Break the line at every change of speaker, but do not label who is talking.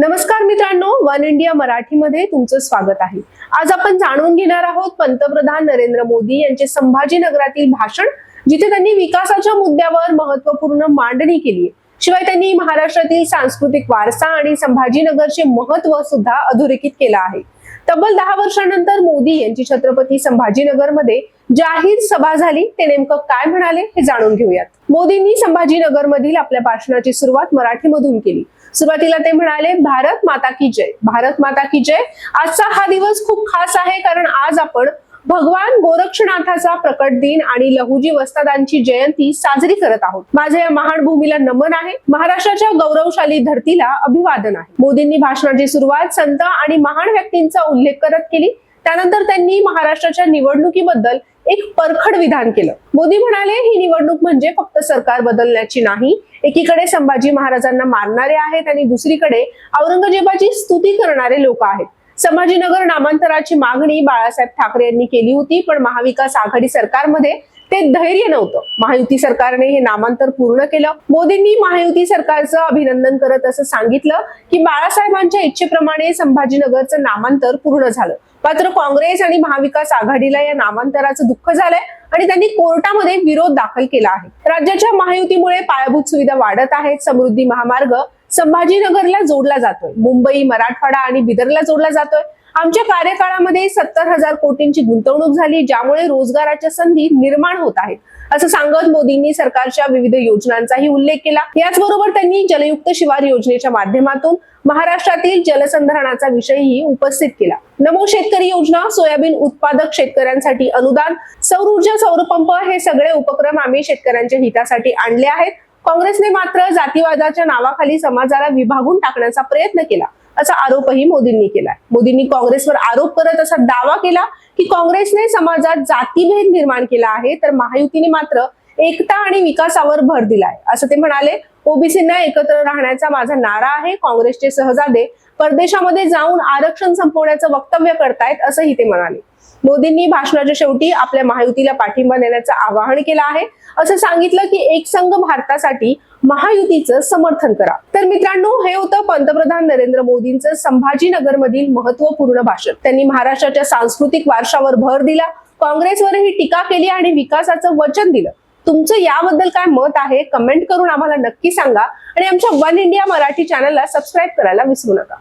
नमस्कार मित्रांनो one India मराठीमध्ये तुमचं स्वागत आहे. आज आपण जाणून घेणार आहोत पंतप्रधान नरेंद्र मोदी यांचे संभाजीनगरातील भाषण जिथे त्यांनी विकासाच्या मुद्द्यावर महत्त्वपूर्ण मांडणी केली शिवाय त्यांनी महाराष्ट्रातील सांस्कृतिक वारसा आणि संभाजीनगरचे महत्त्व सुद्धा अधोरेखित केलं आहे. तब्बल दहा वर्षानंतर मोदी यांची छत्रपती संभाजीनगरमध्ये जाहीर सभा झाली. ते नेमकं काय म्हणाले हे जाणून घेऊयात. मोदींनी संभाजीनगर मधील आपल्या भाषणाची सुरुवात मराठीमधून केली. सुरुवातीला ते म्हणाले भारत माता की जय भारत माता की जय. आजचा हा दिवस खूप खास आहे कारण आज आपण भगवान गोरक्षनाथाचा प्रकट दिन आणि लहुजी वस्तादांची जयंती साजरी करत आहोत. माझे या महान भूमीला नमन आहे. महाराष्ट्राच्या गौरवशाली धरतीला अभिवादन आहे. मोदींनी भाषणाची सुरुवात संत आणि महान व्यक्तींचा उल्लेख करत केली. त्यानंतर त्यांनी महाराष्ट्राच्या निवडणुकीबद्दल एक परखड विधान केलं. मोदी म्हणाले ही निवडणूक म्हणजे फक्त सरकार बदलण्याची नाही. एकीकडे संभाजी महाराजांना मारणारे आहेत आणि दुसरीकडे औरंगजेबाची स्तुती करणारे लोक आहेत. संभाजीनगर नामांतराची मागणी बाळासाहेब ठाकरे यांनी केली होती पण महाविकास आघाडी सरकारमध्ये ते धैर्य नव्हतं. महायुती सरकारने हे नामांतर पूर्ण केलं. मोदींनी महायुती सरकारचं अभिनंदन करत असं सांगितलं की बाळासाहेबांच्या इच्छेप्रमाणे संभाजीनगरचं नामांतर पूर्ण झालं. मात्र काँग्रेस आणि महाविकास आघाडीला या नामांतराचं दुःख झालंय आणि त्यांनी कोर्टामध्ये विरोध दाखल केला आहे. राज्याच्या महायुतीमुळे पायाभूत सुविधा वाढत आहेत समृद्धी महामार्ग संभाजीनगरला जोडला जातोय. मुंबई मराठवाडा आणि बिदरला जोडला जातोय. आमच्या कार्यकाळामध्ये सत्तर हजार कोटींची गुंतवणूक झाली ज्यामुळे रोजगाराच्या संधी निर्माण होत आहेत. असं सांगत मोदींनी सरकारच्या विविध योजनांचाही उल्लेख केला. याचबरोबर त्यांनी जलयुक्त शिवार योजनेच्या माध्यमातून महाराष्ट्रातील जलसंधारणाचा विषयही उपस्थित केला. नमो शेतकरी योजना सोयाबीन उत्पादक शेतकऱ्यांसाठी अनुदान सौर ऊर्जा सौरपंप हे सगळे उपक्रम आम्ही शेतकऱ्यांच्या हितासाठी आणले आहेत. काँग्रेसने मात्र जातीवादाच्या नावाखाली समाजाला विभागून टाकण्याचा प्रयत्न केला असा आरोपही मोदींनी केला मोदींनी काँग्रेसवर आरोप करत असा दावा केला की काँग्रेसने समाजात जातीभेद निर्माण केला आहे तर महायुतीने मात्र एकता आणि विकासावर भर दिलाय. असं ते म्हणाले. ओबीसींना एकत्र राहण्याचा माझा नारा आहे. काँग्रेसचे सहजादे परदेशामध्ये जाऊन आरक्षण संपवण्याचं वक्तव्य करतायत असंही ते म्हणाले. मोदींनी भाषणाच्या शेवटी आपल्या महायुतीला पाठिंबा देण्याचं आवाहन केलं आहे. असं सांगितलं की एकसंघ भारतासाठी महायुतीचं समर्थन करा. तर मित्रांनो हे होतं पंतप्रधान नरेंद्र मोदींचं संभाजीनगर मधील महत्त्वपूर्ण भाषण. त्यांनी महाराष्ट्राच्या सांस्कृतिक वारशावर भर दिला. काँग्रेसवरही टीका केली आणि विकासाचं वचन दिलं. तुमचं याबद्दल काय मत आहे? कमेंट करून आम्हाला नक्की सांगा. आणि आमच्या वन इंडिया मराठी चॅनलला सबस्क्राईब करायला विसरू नका.